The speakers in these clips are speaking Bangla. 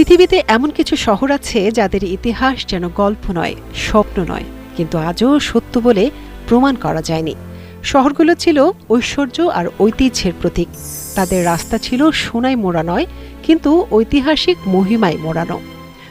পৃথিবীতে এমন কিছু শহর আছে যাদের ইতিহাস যেন গল্প নয়, স্বপ্ন নয়, কিন্তু আজও সত্য বলে প্রমাণ করা যায়নি। শহরগুলো ছিল ঐশ্বর্য আর ঐতিহ্যের প্রতীক। তাদের রাস্তা ছিল সোনায় মোড়া নয় কিন্তু ঐতিহাসিক মহিমায় মোড়ানো।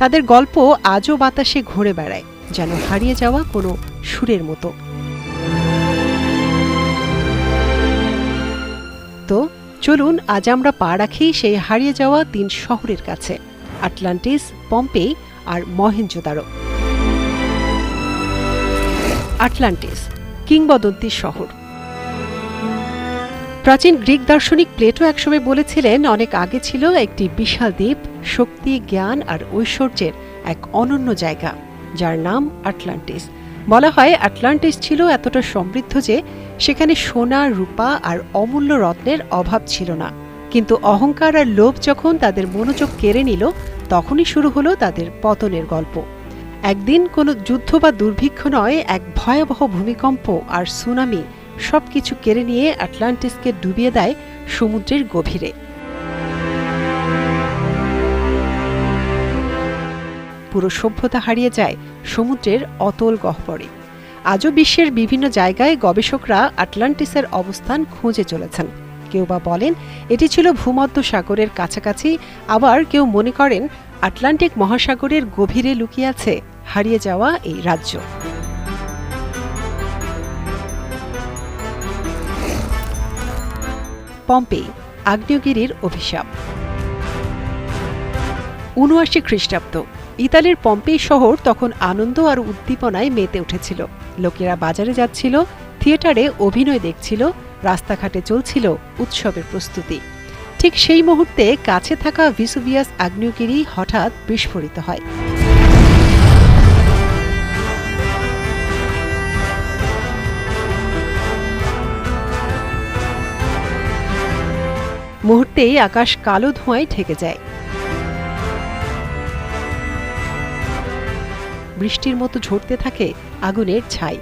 তাদের গল্প আজও বাতাসে ঘুরে বেড়ায়, যেন হারিয়ে যাওয়া কোনো সুরের মতো। তো চলুন, আজ আমরা পা রাখি সেই হারিয়ে যাওয়া তিন শহরের কাছে। আটলান্টিস, পম্পে আর মহেঞ্জোদারো আটলান্টিস কিংবদন্তির শহর। প্রাচীন গ্রিক দার্শনিক প্লেটো একসময় বলেছিলেন, অনেক আগে ছিল একটি বিশাল দ্বীপ, শক্তি, জ্ঞান আর ঐশ্বর্যের এক অনন্য জায়গা, যার নাম আটলান্টিস। বলা হয় আটলান্টিস ছিল এতটা সমৃদ্ধ যে, সেখানে সোনা, রূপা আর অমূল্য রত্নের অভাব ছিল না। কিন্তু অহংকার আর লোভ যখন তাদের মনোযোগ কেড়ে নিল, তখনই শুরু হলো তাদের পতনের গল্প। একদিন কোনো যুদ্ধ বা দুর্ভিক্ষ নয়, এক ভয়াবহ ভূমিকম্প আর সুনামি সবকিছু কেড়ে নিয়ে আটলান্টিসকে ডুবিয়ে দেয় সমুদ্রের গভীরে। পুরো সভ্যতা হারিয়ে যায় সমুদ্রের অতল গহ্বরে। আজও বিশ্বের বিভিন্ন জায়গায় গবেষকরা আটলান্টিসের অবস্থান খুঁজে চলেছেন। কেউ বা বলেন, এটি ছিল ভূমধ্য সাগরের কাছাকাছি, আবার কেউ মনে করেন আটলান্টিক মহাসাগরের গভীরে লুকিয়ে আছে, হারিয়ে যাওয়া এই রাজ্য। পম্পে আগ্নেয়গিরির অভিশাপ। উনআশি খ্রিস্টাব্দ, ইতালির পম্পে শহর তখন আনন্দ আর উদ্দীপনায় মেতে উঠেছিল। লোকেরা বাজারে যাচ্ছিল, থিয়েটারে অভিনয় দেখছিল রাস্তাঘাটে চলছিল উৎসবের প্রস্তুতি। ঠিক সেই মুহূর্তে কাছে থাকা ভিসুভিয়াস আগ্নেয়গিরি হঠাৎ বিস্ফোরিত হয়। মুহূর্তেই আকাশ কালো ধোঁয়ায় ঢেকে যায়। বৃষ্টির মতো ঝরতে থাকে আগুনের ছাই।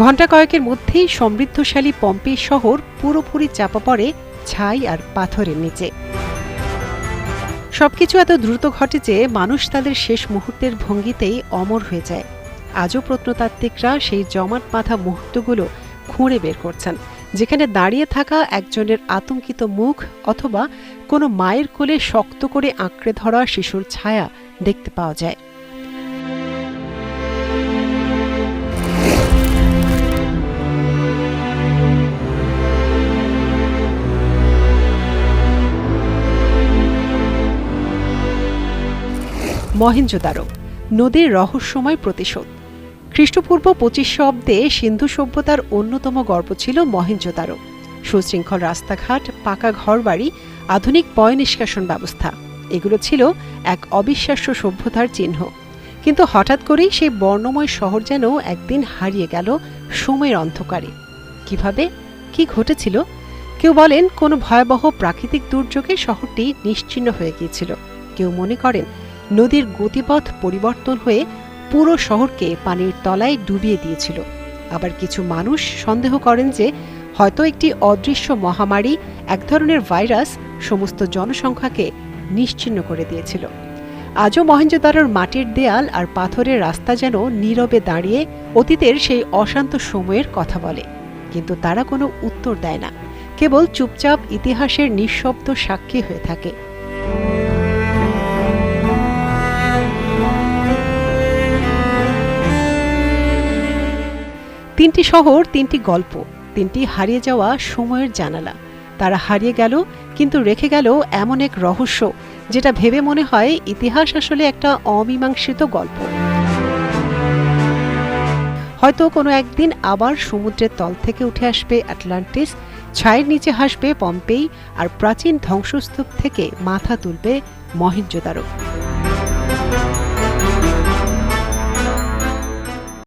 ঘণ্টা কয়েকের মধ্যেই সমৃদ্ধশালী পম্পে শহর পুরোপুরি চাপা পড়ে ছাই আর পাথরের নিচে। সবকিছু এত দ্রুত ঘটে যে মানুষ তাদের শেষ মুহূর্তের ভঙ্গিতেই অমর হয়ে যায়। আজও প্রত্নতাত্ত্বিকরা সেই জমাট বাঁধা মুহূর্তগুলো খুঁড়ে বের করছেন, যেখানে দাঁড়িয়ে থাকা একজনের আতঙ্কিত মুখ অথবা কোনো মায়ের কোলে শক্ত করে আঁকড়ে ধরা শিশুর ছায়া দেখতে পাওয়া যায়। মহেঞ্জোদারো নদীর রহস্যময় প্রতিশোধ। খ্রিস্টপূর্ব পঁচিশশো অব্দে সিন্ধু সভ্যতার অন্যতম গর্ব ছিল মহেঞ্জোদারো সুশৃঙ্খল রাস্তাঘাট, পাকা ঘরবাড়ি, আধুনিক পয় নিষ্কাশন ব্যবস্থা, এগুলো ছিল এক অবিশ্বাস্য সভ্যতার চিহ্ন। কিন্তু হঠাৎ করেই সেই বর্ণময় শহর যেন একদিন হারিয়ে গেল সময়ের অন্ধকারে। কীভাবে? কি ঘটেছিল? কেউ বলেন, কোনো ভয়াবহ প্রাকৃতিক দুর্যোগে শহরটি নিশ্চিহ্ন হয়ে গিয়েছিল। কেউ মনে করেন নদীর গতিপথ পরিবর্তন হয়ে পুরো শহরকে পানির তলায় ডুবিয়ে দিয়েছিল। আবার কিছু মানুষ সন্দেহ করেন যে হয়তো একটি অদৃশ্য মহামারী এক ধরনের ভাইরাস সমস্ত জনসংখ্যাকে নিশ্চিহ্ন করে দিয়েছিল। আজও মহেঞ্জোদারোর মাটির দেয়াল আর পাথরের রাস্তা যেন নীরবে দাঁড়িয়ে অতীতের সেই অশান্ত সময়ের কথা বলে। কিন্তু তারা কোনো উত্তর দেয় না। কেবল চুপচাপ ইতিহাসের নিঃশব্দ সাক্ষী হয়ে থাকে। তিনটি শহর, তিনটি গল্প, তিনটি হারিয়ে যাওয়া সময়ের জানালা। তারা হারিয়ে গেল, কিন্তু রেখে গেল এমন এক রহস্য, যেটা ভেবে মনে হয় ইতিহাস আসলে একটা অমীমাংসিত গল্প। হয়তো কোনো একদিন আবার সমুদ্রের তল থেকে উঠে আসবে আটলান্টিস ছায়ের নিচে হাসবে পম্পেই, আর প্রাচীন ধ্বংসস্তূপ থেকে মাথা তুলবে Mohenjodaro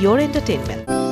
your entertainment.